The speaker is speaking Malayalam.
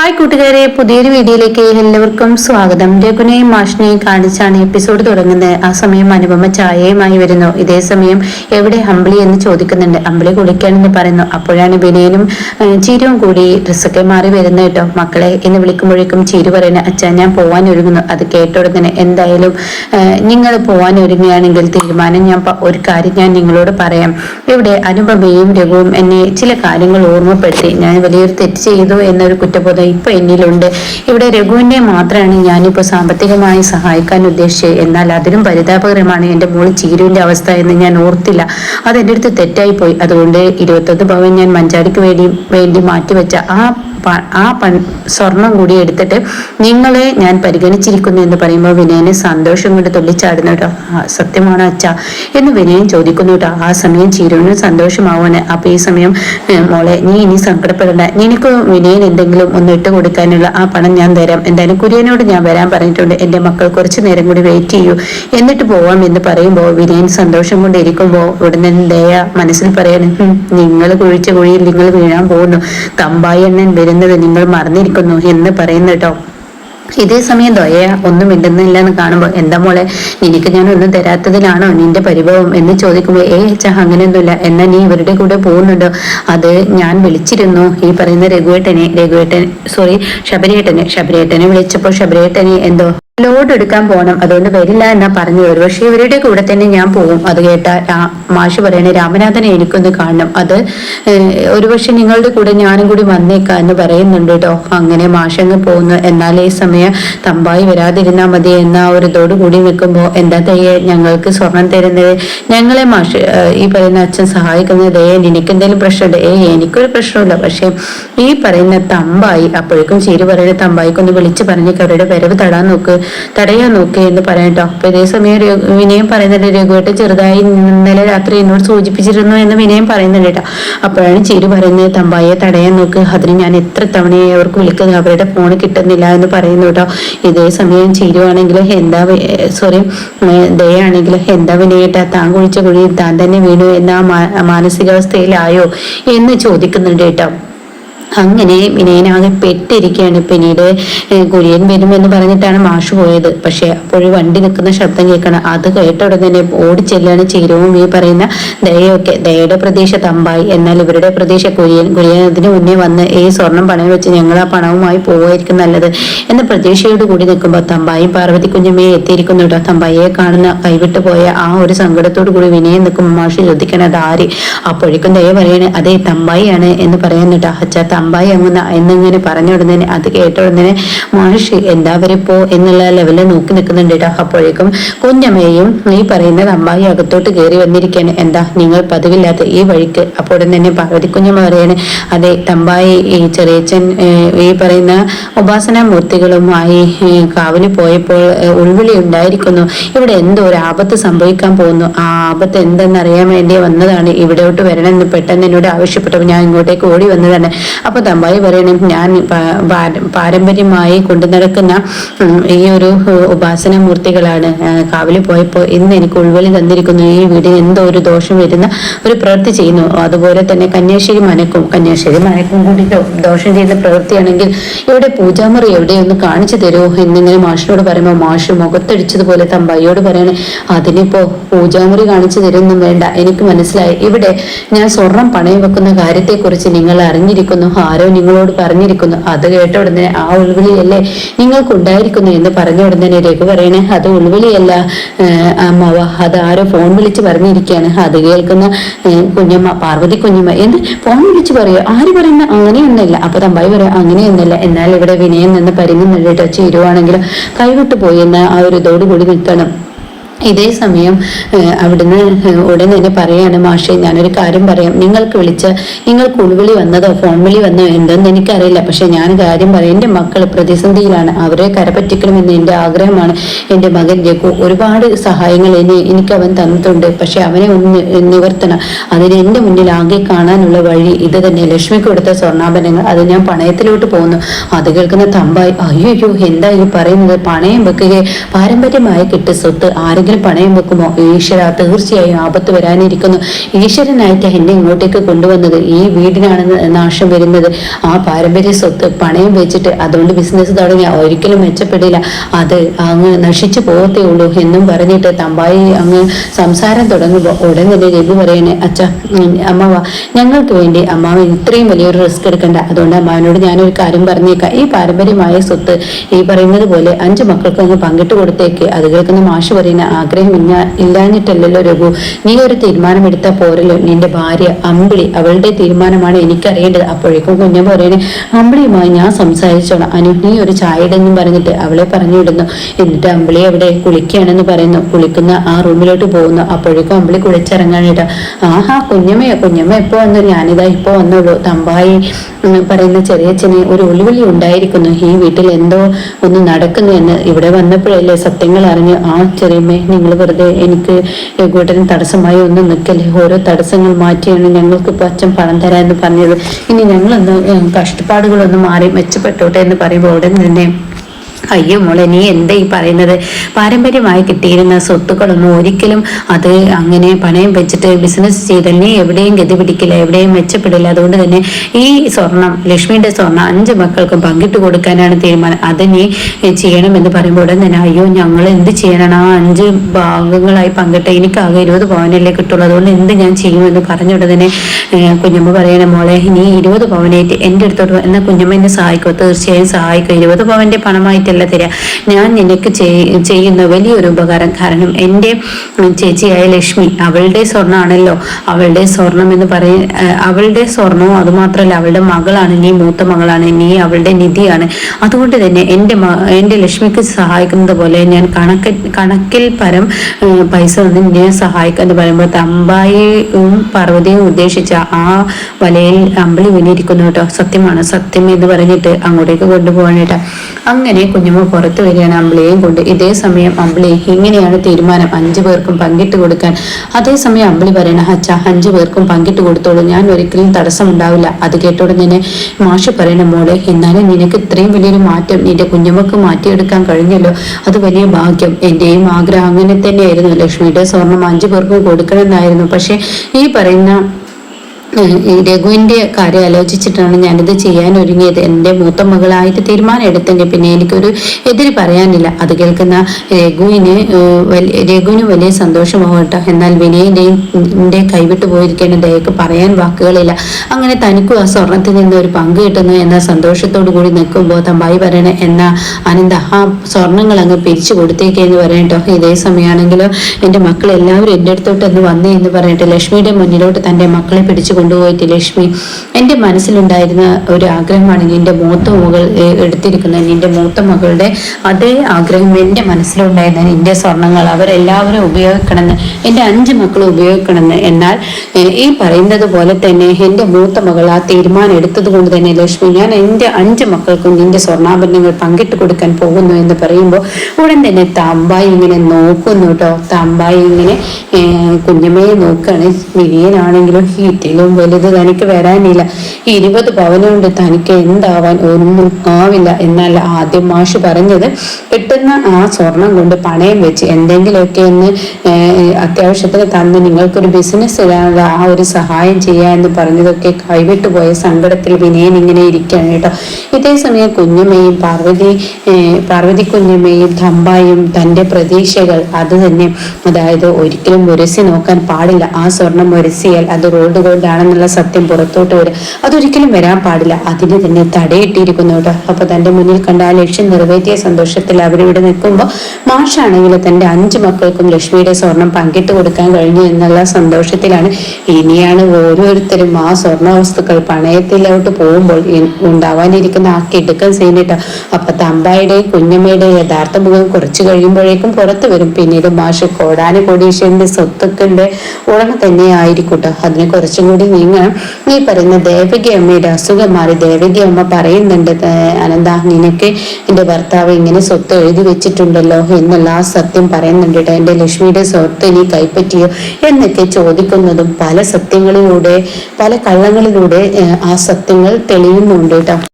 ഹായ് കൂട്ടുകാരെ പുതിയൊരു വീഡിയോയിലേക്ക് എല്ലാവർക്കും സ്വാഗതം. രഘുനെയും മാഷിനെയും കാണിച്ചാണ് എപ്പിസോഡ് തുടങ്ങുന്നത്. ആ സമയം അനുപമ ചായയുമായി വരുന്നു. ഇതേ സമയം എവിടെ അമ്പിളി എന്ന് ചോദിക്കുന്നുണ്ട്. അമ്പിളി കുളിക്കാനെന്ന് പറയുന്നു. അപ്പോഴാണ് വിനയനും ചീരവും കൂടി ഡ്രസ്സൊക്കെ മാറി വരുന്നത് കേട്ടോ. മക്കളെ എന്ന് വിളിക്കുമ്പോഴേക്കും ചീരു പറയുന്നത് അച്ഛാ ഞാൻ പോവാൻ ഒരുങ്ങുന്നു. അത് കേട്ടോടെ തന്നെ എന്തായാലും നിങ്ങൾ പോവാൻ ഒരുങ്ങുകയാണെങ്കിൽ തീരുമാനം ഞാൻ ഒരു കാര്യം ഞാൻ നിങ്ങളോട് പറയാം. ഇവിടെ അനുപമയും രഘുവും എന്നെ ചില കാര്യങ്ങൾ ഓർമ്മപ്പെടുത്തി. ഞാൻ വലിയൊരു തെറ്റ് ചെയ്തു എന്നൊരു കുറ്റബോധം ഇപ്പൊ എന്നിലുണ്ട്. ഇവിടെ രഘുവിനെ മാത്രമാണ് ഞാനിപ്പോ സാമ്പത്തികമായി സഹായിക്കാൻ ഉദ്ദേശിച്ചത്. എന്നാൽ അതിലും പരിതാപകരമാണ് എന്റെ മോൾ ചീരുവിന്റെ അവസ്ഥ എന്ന് ഞാൻ ഓർത്തില്ല. അത് എന്റെ അടുത്ത് തെറ്റായി പോയി. അതുകൊണ്ട് ഇരുപത്തൊന്ന് ഭവൻ ഞാൻ മഞ്ചാടിക്ക് വേണ്ടി വേണ്ടി മാറ്റിവെച്ച ആ ആ പൺ സ്വർണം കൂടി എടുത്തിട്ട് നിങ്ങളെ ഞാൻ പരിഗണിച്ചിരിക്കുന്നു എന്ന് പറയുമ്പോൾ വിനയന് സന്തോഷം കൊണ്ട് തുള്ളിച്ചാടുന്നു കേട്ടോ "ആ, സത്യമാണോ അച്ഛ? എന്ന് വിനയൻ ചോദിക്കുന്നു കേട്ടോ ആ സമയം ചിരുവിന് സന്തോഷമാവാന് അപ്പൊ ഈ സമയം മോളെ നീ ഇനി സങ്കടപ്പെടണ്ട. നിനക്ക് വിനയൻ എന്തെങ്കിലും ഒന്ന് ഇട്ട് കൊടുക്കാനുള്ള ആ പണം ഞാൻ തരാം. എന്തായാലും കുര്യനോട് ഞാൻ വരാൻ പറഞ്ഞിട്ടുണ്ട്. എന്റെ മക്കൾ കുറച്ച് നേരം കൂടി വെയിറ്റ് ചെയ്യൂ. എന്നിട്ട് പോവാം എന്ന് പറയുമ്പോൾ വിനയൻ സന്തോഷം കൊണ്ട് ഇരിക്കുമ്പോൾ ഉടനെ ദയ മനസ്സിൽ പറയാണ് നിങ്ങൾ കുഴിച്ച കുഴിയിൽ നിങ്ങൾ വീഴാൻ പോകുന്നു. തമ്പായി എണ്ണൻ വരുന്നത് നിങ്ങൾ മറന്നിരിക്കുന്നു എന്ന് പറയുന്നു കേട്ടോ. ഇതേ സമയം ദയ ഒന്നും മിണ്ടുന്നില്ല എന്ന് കാണുമ്പോൾ എന്താ മോളെ എനിക്ക് ഞാൻ ഒന്നും തരാത്തതിലാണോ നിന്റെ പരിഭവം? എന്ന് ചോദിക്കുമ്പോൾ ഏ ചാ അങ്ങനെയൊന്നുമില്ല. എന്നാ നീ ഇവരുടെ കൂടെ പോകുന്നുണ്ടോ? അത് ഞാൻ വിളിച്ചിരുന്നു ഈ പറയുന്ന രഘുവേട്ടനെ രഘുവേട്ടൻ സോറി ശബരിയേട്ടനെ ശബരിയേട്ടനെ വിളിച്ചപ്പോൾ ശബരിയേട്ടനെ എന്തോ ലോഡ് എടുക്കാൻ പോകണം അതുകൊണ്ട് വരില്ല എന്നാ പറഞ്ഞു ഒരു പക്ഷേ ഇവരുടെ കൂടെ തന്നെ ഞാൻ പോകും. അത് കേട്ട മാഷ് പറയണേ രാമനാഥനെ എനിക്കൊന്ന് കാണണം. അത് ഒരുപക്ഷെ നിങ്ങളുടെ കൂടെ ഞാനും കൂടി വന്നേക്കാം എന്ന് പറയുന്നുണ്ട് കേട്ടോ അങ്ങനെ മാഷങ്ങ് പോകുന്നു. എന്നാൽ ഈ സമയം തമ്പായി വരാതിരുന്നാൽ മതി എന്ന ഒരു ഇതോട് കൂടി നിൽക്കുമ്പോൾ എന്താ തയ്യേ ഞങ്ങൾക്ക് സ്വർണം തരുന്നത്? ഞങ്ങളെ മാഷ് ഈ പറയുന്ന അച്ഛൻ സഹായിക്കുന്നത് ഏ എന്തെങ്കിലും പ്രശ്നമുണ്ട്. ഏ എനിക്കൊരു പ്രശ്നമില്ല പക്ഷേ ഈ പറയുന്ന തമ്പായി അപ്പോഴേക്കും ചേരി പറയുന്ന തമ്പായിക്കൊന്ന് വിളിച്ച് പറഞ്ഞേക്ക് അവരുടെ വരവ് തടാൻ നോക്ക്. തടയാൻ നോക്കുക എന്ന് പറയട്ടോ അപ്പൊ ഇതേ സമയം വിനയം പറയുന്നുണ്ട് രഘുവേട്ടൻ ചെറുതായി ഇന്നലെ രാത്രി എന്നോട് സൂചിപ്പിച്ചിരുന്നു എന്ന് വിനയം പറയുന്നുണ്ട് കേട്ടോ. അപ്പോഴാണ് ചേരു പറയുന്നത് തമ്പായെ തടയാൻ നോക്ക്. അതിന് ഞാൻ എത്ര തവണയായി അവർക്ക് വിളിക്കുന്നത് അവരുടെ ഫോൺ കിട്ടുന്നില്ല എന്ന് പറയുന്നു കേട്ടോ. ഇതേ സമയം ചേരുവാണെങ്കിലും എന്താ സോറി ദയാണെങ്കിലും എന്താ വിനയേട്ടാ താൻ കുഴിച്ച കുഴി താൻ തന്നെ വീണു എന്ന മാനസികാവസ്ഥയിലായോ എന്ന് ചോദിക്കുന്നുണ്ട് കേട്ടോ. അങ്ങനെ വിനയനാകെ പെട്ടിരിക്കുകയാണ് പിന്നീട് കുര്യൻ വരുമെന്ന് പറഞ്ഞിട്ടാണ് മാഷ് പോയത്. പക്ഷെ അപ്പോൾ വണ്ടി നിൽക്കുന്ന ശബ്ദം കേൾക്കണം. അത് കേട്ട ഉടനെ തന്നെ ഓടിച്ചെല്ലാണ് ചേരുവും ഈ പറയുന്ന ദയൊക്കെ ദയയുടെ പ്രതീക്ഷ തമ്പായി. എന്നാൽ ഇവരുടെ പ്രതീക്ഷ കുര്യൻ കുര്യൻ അതിന് മുന്നേ വന്ന് ഈ സ്വർണം പണയം വെച്ച് ഞങ്ങൾ ആ പണവുമായി പോവായിരിക്കും നല്ലത് എന്ന പ്രതീക്ഷയോട് കൂടി നിൽക്കുമ്പോൾ തമ്പായും പാർവതി കുഞ്ഞുമേ എത്തിയിരിക്കുന്നു കേട്ടോ. തമ്പായിയെ കാണുന്ന കൈവിട്ടു പോയ ആ ഒരു സങ്കടത്തോടു കൂടി വിനയം നിൽക്കുമ്പോൾ മാഷ് ചോദിക്കണത് ആര്? അപ്പോഴേക്കും ദയ പറയണേ അതേ തമ്പായിയാണ് എന്ന് പറയുന്നുട്ടോ അച്ഛാ തമ്പായി അങ്ങുന്ന എന്നിങ്ങനെ പറഞ്ഞ ഉടനെ അത് കേട്ട ഉടനെ വരെ എന്താവരിപ്പോ? എന്നുള്ള ലെവലിൽ നോക്കി നിൽക്കുന്നുണ്ട് കേട്ടോ അപ്പോഴേക്കും കുഞ്ഞമ്മയും ഈ പറയുന്നത് അമ്മായി അകത്തോട്ട് കയറി വന്നിരിക്കുകയാണ്. എന്താ നിങ്ങൾ പതിവില്ലാത്ത ഈ വഴിക്ക്? അപ്പോൾ ഉടൻ തന്നെ പാർവതി കുഞ്ഞമ്മ പറയാണ് അതെ തമ്പായി ഈ ചെറിയച്ചൻ ഈ പറയുന്ന ഉപാസന മൂർത്തികളുമായി കാവിന് പോയപ്പോൾ ഉൾവിളി ഉണ്ടായിരിക്കുന്നു. ഇവിടെ എന്തോ ഒരു ആപത്ത് സംഭവിക്കാൻ പോകുന്നു. ആ ആപത്ത് എന്തെന്ന് അറിയാൻ വേണ്ടി വന്നതാണ്. ഇവിടോട്ട് വരണമെന്ന് പെട്ടെന്ന് എന്നോട് ആവശ്യപ്പെട്ടപ്പോൾ ഞാൻ ഇങ്ങോട്ടേക്ക് ഓടി വന്നതാണ്. അപ്പൊ തമ്പായി പറയണം ഞാൻ പാരമ്പര്യമായി കൊണ്ടു നടക്കുന്ന ഈ ഒരു ഉപാസന മൂർത്തികളാണ്. കാവിൽ പോയപ്പോൾ ഇന്ന് എനിക്ക് ഉൾവലി തന്നിരിക്കുന്നു. ഈ വീടിന് എന്തോ ഒരു ദോഷം വരുന്ന ഒരു പ്രവൃത്തി ചെയ്യുന്നു. അതുപോലെ തന്നെ കന്യാശ്ശേരി മനക്കും കന്യാശ്ശേരി മനക്കും കൂടി ദോഷം ചെയ്യുന്ന പ്രവൃത്തിയാണെങ്കിൽ ഇവിടെ പൂജാമുറി എവിടെയൊന്ന് കാണിച്ചു തരുമോ? എന്നിങ്ങനെ മാഷിനോട് പറയുമ്പോൾ മാഷ് മുഖത്തടിച്ചതുപോലെ തമ്പായിയോട് പറയണേ അതിനിപ്പോ പൂജാമുറി കാണിച്ചു തരുമൊന്നും വേണ്ട. എനിക്ക് മനസ്സിലായി. ഇവിടെ ഞാൻ സ്വർണം പണയം വെക്കുന്ന കാര്യത്തെക്കുറിച്ച് നിങ്ങൾ അറിഞ്ഞിരിക്കുന്നു. ആരോ നിങ്ങളോട് പറഞ്ഞിരിക്കുന്നു. അത് കേട്ട ഉടനെ ആ ഉൾവിളിയല്ലേ നിങ്ങൾക്കുണ്ടായിരിക്കുന്നു എന്ന് പറഞ്ഞ ഉടനെ രഘു പറയണേ അത് ഉൾവിളിയല്ല അമ്മാവ. അത് ആരോ ഫോൺ വിളിച്ച് പറഞ്ഞിരിക്കുകയാണ്. അത് കേൾക്കുന്ന കുഞ്ഞമ്മ പാർവതി കുഞ്ഞമ്മ എന്ത് ഫോൺ വിളിച്ച് പറയോ. ആര് പറയുന്ന അങ്ങനെയൊന്നല്ല അപ്പൊ തമ്പായി പറയാം അങ്ങനെയൊന്നല്ല എന്നാൽ ഇവിടെ വിനയം നിന്ന് പരിങ്ങി നല്ല ടച്ച് ചേരുവാണെങ്കിലും കൈവിട്ടു പോയി എന്ന ആ ഒരു ഇതോടുകൂടി നിൽക്കണം. ഇതേ സമയം അവിടുന്ന് ഉടൻ തന്നെ പറയാണ് മാഷെ ഞാനൊരു കാര്യം പറയാം. നിങ്ങൾക്ക് വിളിച്ച നിങ്ങൾക്ക് ഉൾവിളി വന്നതോ ഫോൺ വിളി വന്നോ എന്തെന്ന് എനിക്കറിയില്ല. പക്ഷെ ഞാൻ കാര്യം പറയാം. എന്റെ മക്കൾ പ്രതിസന്ധിയിലാണ്. അവരെ കരപറ്റിക്കണമെന്ന് എന്റെ ആഗ്രഹമാണ്. എന്റെ മകൻ രഘു ഒരുപാട് സഹായങ്ങൾ ഇനി എനിക്ക് അവൻ തന്നിട്ടുണ്ട്. പക്ഷെ അവനെ ഒന്ന് നിവർത്തണം. അതിന് എന്റെ മുന്നിൽ ആകെ കാണാനുള്ള വഴി ഇത് തന്നെ. ലക്ഷ്മിക്ക് കൊടുത്ത സ്വർണാഭരണങ്ങൾ. അത് ഞാൻ പണയത്തിലോട്ട് പോകുന്നു. അത് കേൾക്കുന്ന തമ്പായി അയ്യോ എന്താ ഈ പറയുന്നത്? പണയം വെക്കുകയെ. പാരമ്പര്യമായി കിട്ടിയ സ്വത്ത് ആരെങ്കിലും പണയം വെക്കുമോ? ഈശ്വര തീർച്ചയായും ആപത്ത് വരാനിരിക്കുന്നു. ഈശ്വരനായിട്ട് എന്നെ ഇങ്ങോട്ടേക്ക് കൊണ്ടുവന്നത് ഈ വീടിനാണ് നാശം വരുന്നത്. ആ പാരമ്പര്യ സ്വത്ത് പണയം വെച്ചിട്ട് അതുകൊണ്ട് ബിസിനസ് തുടങ്ങി ഒരിക്കലും മെച്ചപ്പെടില്ല. അത് അങ്ങ് നശിച്ചു പോകത്തേ ഉള്ളൂ എന്നും പറഞ്ഞിട്ട് തമ്പായി അങ്ങ് സംസാരം തുടങ്ങുമ്പോൾ ഉടൻ തന്നെ രഘു പറയണേ അച്ഛ അമ്മാവ ഞങ്ങൾക്ക് വേണ്ടി അമ്മാവൻ ഇത്രയും വലിയൊരു റിസ്ക് എടുക്കണ്ട. അതുകൊണ്ട് അമ്മാവനോട് ഞാനൊരു കാര്യം പറഞ്ഞേക്കാം. ഈ പാരമ്പര്യമായ സ്വത്ത് ഈ പറയുന്നത് പോലെ അഞ്ച് മക്കൾക്ക് അങ്ങ് പങ്കിട്ട് കൊടുത്തേക്ക്. അത് കേൾക്കുന്ന മാഷ് പറയുന്ന ആഗ്രഹം ഇല്ല ഇല്ലാഞ്ഞിട്ടല്ലല്ലോ രഘു. നീ ഒരു തീരുമാനം എടുത്താൽ പോരല്ലോ. നിന്റെ ഭാര്യ അമ്പിളി അവളുടെ തീരുമാനമാണ് എനിക്കറിയേണ്ടത്. അപ്പോഴേക്കും കുഞ്ഞ പറയണേ അമ്പിളിയുമായി ഞാൻ സംസാരിച്ചോളാം. അനു നീ ഒരു ചായ ഇടെന്നും പറഞ്ഞിട്ട് അവളെ പറഞ്ഞു വിടുന്നു എന്നിട്ട് അമ്പിളി അവിടെ കുളിക്കുകയാണെന്ന് പറയുന്നു. കുളിക്കുന്ന ആ റൂമിലോട്ട് പോകുന്നു. അപ്പോഴേക്കും അമ്പിളി കുളിച്ചിറങ്ങാനായിട്ട് ആഹാ കുഞ്ഞമ്മയോ കുഞ്ഞമ്മ എപ്പോ വന്നു? ഞാനിതാ ഇപ്പോ വന്നുള്ളൂ തമ്പായി പറയുന്ന ചെറിയച്ഛന് ഒരു ഒളിവിളി ഉണ്ടായിരിക്കുന്നു. ഈ വീട്ടിൽ എന്തോ ഒന്ന് നടക്കുന്നു എന്ന് ഇവിടെ വന്നപ്പോഴല്ലേ സത്യങ്ങൾ അറിഞ്ഞു ആ ചെറിയമ്മേ നിങ്ങൾ വെറുതെ എനിക്ക് കൂട്ടനും തടസ്സമായി ഒന്നും നിൽക്കല്ലേ? ഓരോ തടസ്സങ്ങൾ മാറ്റിയാണ് ഞങ്ങൾക്ക് അച്ഛൻ പണം തരാമെന്ന് പറഞ്ഞത്. ഇനി ഞങ്ങളൊന്ന് കഷ്ടപ്പാടുകളൊന്ന് മാറി മെച്ചപ്പെട്ടോട്ടെ എന്ന് പറയുമ്പോൾ ഉടൻ തന്നെ അയ്യോ മോളെ നീ എന്താ ഈ പറയുന്നത്? പാരമ്പര്യമായി കിട്ടിയിരുന്ന സ്വത്തുക്കളൊന്നും ഒരിക്കലും അത് അങ്ങനെ പണയം വെച്ചിട്ട് ബിസിനസ് ചെയ്താൽ നീ എവിടെയും ഗതി പിടിക്കില്ല എവിടെയും മെച്ചപ്പെടില്ല. അതുകൊണ്ട് തന്നെ ഈ സ്വർണം ലക്ഷ്മിയുടെ സ്വർണം അഞ്ച് മക്കൾക്കും പങ്കിട്ട് കൊടുക്കാനാണ് തീരുമാനം. അത് നീ ചെയ്യണമെന്ന് പറയുമ്പോൾ ഉടൻ തന്നെ അയ്യോ ഞങ്ങൾ എന്ത് ചെയ്യണം? ആ അഞ്ച് ഭാഗങ്ങളായി പങ്കിട്ട് എനിക്കാകെ ഇരുപത് പവനല്ലേ കിട്ടുള്ളൂ. അതുകൊണ്ട് എന്ത് ഞാൻ ചെയ്യുമെന്ന് പറഞ്ഞ ഉടനെ കുഞ്ഞമ്മ പറയണ മോളെ നീ ഇരുപത് പവനായിട്ട് എന്റെ അടുത്തോട്ട് എന്നാൽ കുഞ്ഞമ്മ എന്നെ സഹായിക്കോ? തീർച്ചയായും സഹായിക്കും. ഇരുപത് പവന്റെ പണമായിട്ടല്ല അല്ല തരിക ഞാൻ നിനക്ക് ചെയ്യുന്ന വലിയൊരു ഉപകാരം കാരണം എന്റെ ചേച്ചിയായ ലക്ഷ്മി അവളുടെ സ്വർണമാണല്ലോ അവളുടെ സ്വർണം എന്ന് പറയ അവളുടെ സ്വർണവും അതുമാത്രമല്ല അവളുടെ മകളാണ് നീ മൂത്ത മകളാണ് നീ അവളുടെ നിധിയാണ്. അതുകൊണ്ട് തന്നെ എന്റെ എന്റെ ലക്ഷ്മിക്ക് സഹായിക്കുന്നത് പോലെ ഞാൻ കണക്ക് കണക്കിൽ പരം പൈസ വന്ന് ഞാൻ സഹായിക്കാന്ന് പറയുമ്പോൾ തമ്പായിയും പാർവതിയും ഉദ്ദേശിച്ച ആ വലയിൽ അമ്പിളി വീണിരിക്കുന്നു കേട്ടോ. സത്യമാണ്. സത്യം എന്ന് പറഞ്ഞിട്ട് അങ്ങോട്ടേക്ക് കൊണ്ടുപോകാനായിട്ട് അങ്ങനെ കുഞ്ഞമ്മ പുറത്തു വരികയാണ് അമ്പിളിയെയും കൊണ്ട്. ഇതേ സമയം അമ്പിളി ഇങ്ങനെയാണ് തീരുമാനം. അഞ്ചു പേർക്കും പങ്കിട്ട് കൊടുക്കാൻ. അതേസമയം അമ്പിളി പറയണ അച്ഛ അഞ്ചു പേർക്കും പങ്കിട്ട് കൊടുത്തോളൂ. ഞാൻ ഒരിക്കലും തടസ്സമുണ്ടാവില്ല. അത് കേട്ടോടെ നിന്നെ മാഷ് പറയണ മോളെ എന്നാലും നിനക്ക് ഇത്രയും വലിയൊരു മാറ്റം നിന്റെ കുഞ്ഞമ്മക്ക് മാറ്റിയെടുക്കാൻ കഴിഞ്ഞല്ലോ. അത് വലിയ ഭാഗ്യം. എന്റെയും ആഗ്രഹം അങ്ങനെ തന്നെയായിരുന്നു. ലക്ഷ്മിയുടെ സ്വർണം അഞ്ചു പേർക്കും കൊടുക്കണമെന്നായിരുന്നു പക്ഷേ ഈ പറയുന്ന ഈ രഘുവിന്റെ കാര്യം ആലോചിച്ചിട്ടാണ് ഞാനിത് ചെയ്യാൻ ഒരുങ്ങിയത്. എന്റെ മൂത്ത മകളായിട്ട് തീരുമാനം എടുത്തതിന്റെ പിന്നെ എനിക്കൊരു എതിര് പറയാനില്ല. അത് കേൾക്കുന്ന രഘുവിന് രഘുവിന് വലിയ സന്തോഷമാവും കേട്ടോ. എന്നാൽ വിനയന്റെയും കൈവിട്ടു പോയിരിക്കേണ്ട ദയക്ക് പറയാൻ വാക്കുകളില്ല. അങ്ങനെ തനിക്കും ആ സ്വർണത്തിൽ നിന്ന് ഒരു പങ്ക് കിട്ടുന്നു എന്ന സന്തോഷത്തോടു കൂടി നിൽക്കുമ്പോൾ തമ്പായി പറയണേ എന്ന അനന്ത ആ സ്വർണങ്ങൾ അങ്ങ് പിരിച്ചു കൊടുത്തേക്കെന്ന് പറയട്ടോ ഇതേ സമയമാണെങ്കിലോ എന്റെ മക്കൾ എല്ലാവരും എന്റെ അടുത്തോട്ട് ഒന്ന് വന്നേ എന്ന് പറയട്ടെ. ലക്ഷ്മിയുടെ മുന്നിലോട്ട് തന്റെ മക്കളെ പിടിച്ചു കൊണ്ടുപോയിട്ട് ലക്ഷ്മി എന്റെ മനസ്സിലുണ്ടായിരുന്ന ഒരു ആഗ്രഹമാണ് നിന്റെ മൂത്ത മകൾ എടുത്തിരിക്കുന്നത്. നിന്റെ മൂത്ത മകളുടെ അതേ ആഗ്രഹം എന്റെ മനസ്സിലുണ്ടായിരുന്ന നിന്റെ സ്വർണങ്ങൾ അവരെല്ലാവരും ഉപയോഗിക്കണമെന്ന് എന്റെ അഞ്ച് മക്കൾ ഉപയോഗിക്കണമെന്ന്. എന്നാൽ ഈ പറയുന്നത് പോലെ തന്നെ എന്റെ മൂത്ത മകൾ ആ തീരുമാനം എടുത്തത് കൊണ്ട് തന്നെ ലക്ഷ്മി ഞാൻ എന്റെ അഞ്ച് മക്കൾക്കും നിന്റെ സ്വർണാഭരണങ്ങൾ പങ്കിട്ട് കൊടുക്കാൻ പോകുന്നു എന്ന് പറയുമ്പോൾ ഉടൻ തന്നെ തമ്പായി ഇങ്ങനെ നോക്കുന്നു കേട്ടോ തമ്പായി ഇങ്ങനെ കുഞ്ഞമ്മയെ നോക്കുകയാണ് വിരിയനാണെങ്കിലും ഹീറ്റിലും ഏറ്റവും വലുത് തനിക്ക് വരാനില്ല. ഇരുപത് പവനുകൊണ്ട് തനിക്ക് എന്താവാൻ ഒന്നും ആവില്ല എന്നല്ല ആദ്യം മാഷ് പറഞ്ഞത്. കിട്ടുന്ന ആ സ്വർണം കൊണ്ട് പണയം വെച്ച് എന്തെങ്കിലുമൊക്കെ ഒന്ന് അത്യാവശ്യത്തിന് തന്ന് നിങ്ങൾക്കൊരു ബിസിനസ് ഇടാനുള്ള ആ ഒരു സഹായം ചെയ്യുക എന്ന് പറഞ്ഞതൊക്കെ കൈവിട്ടു പോയ സങ്കടത്തിൽ വിനയൻ ഇങ്ങനെ ഇരിക്കുകയാണ് കേട്ടോ. ഇതേ സമയം കുഞ്ഞമ്മയും പാർവതി പാർവതി കുഞ്ഞമ്മയും ധമ്പായും തന്റെ പ്രതീക്ഷകൾ അത് തന്നെ. അതായത് ഒരിക്കലും ഉരസി നോക്കാൻ പാടില്ല. ആ സ്വർണം ഉരസിയാൽ അത് റോഡ് ഗോൾഡ് ആണെന്നുള്ള സത്യം പുറത്തോട്ട് വരും. അതൊരിക്കലും വരാൻ പാടില്ല. അതിന് തന്നെ തടയിട്ടിരിക്കുന്നു കേട്ടോ. അപ്പൊ തന്റെ മുന്നിൽ കണ്ട ആ ലക്ഷ്യം നിറവേറ്റിയ സന്തോഷത്തിൽ അവരിവിടെ നിൽക്കുമ്പോൾ മാഷാണെങ്കിൽ തന്റെ അഞ്ച് മക്കൾക്കും ലക്ഷ്മിയുടെ സ്വർണം പങ്കിട്ട് കൊടുക്കാൻ കഴിഞ്ഞു എന്നുള്ള സന്തോഷത്തിലാണ്. ഇനിയാണ് ഓരോരുത്തരും ആ സ്വർണ വസ്തുക്കൾ പണയത്തിലോട്ട് പോകുമ്പോൾ ഉണ്ടാവാനിരിക്കുന്ന ആ കിടുക്കൻ സീനിട്ട് അപ്പൊ തമ്പായുടെയും കുഞ്ഞമ്മയുടെയും യഥാർത്ഥ മുഖം കുറച്ച് കഴിയുമ്പോഴേക്കും പുറത്തു വരും. പിന്നീട് മാഷ് കോടാന കോടീശ്വരന്റെ സ്വത്തുക്കളുടെ ഉടമ തന്നെ ആയിരിക്കട്ടോ അതിനെ കുറച്ചും കൂടി നീങ്ങണം. നീ പറയുന്ന ദേവകി അമ്മയുടെ അസുഖം മാറി. ദേവകി അമ്മ പറയുന്നുണ്ട് അനന്ത നിനക്ക് എന്റെ ഭർത്താവ് ഇങ്ങനെ സ്വത്ത് എഴുതി വെച്ചിട്ടുണ്ടല്ലോ എന്നുള്ള ആ സത്യം പറയുന്നുണ്ട് എന്റെ ലക്ഷ്മിയുടെ സ്വത്ത് നീ കൈപ്പറ്റിയോ എന്നൊക്കെ ചോദിക്കുന്നതും പല സത്യങ്ങളിലൂടെ പല കള്ളങ്ങളിലൂടെ ആ സത്യങ്ങൾ തെളിയുന്നുണ്ട് കേട്ടോ.